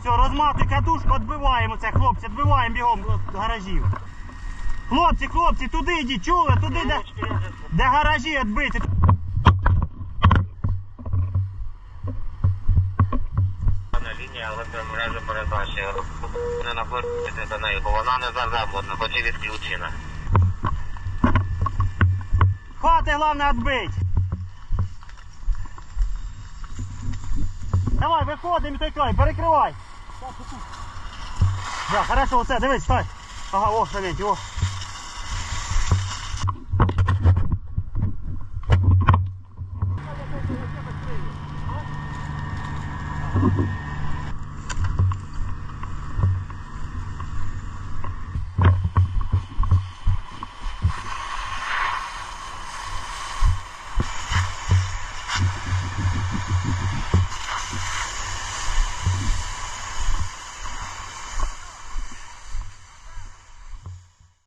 все, розматуй катушку, відбиваємо це, хлопці, відбиваємо бігом гаражів. Хлопці, хлопці, туди йдіть, чули, туди, де, де гаражі відбиті. Це мережа передачі. Не наближуйтеся до неї, бо вона не заземлена, хоч і відключена. Хати, головне, відбить. Давай, виходимо і той край, перекривай. Да, хорошо, оце, дивись, стой. Ага, о, заметь, о.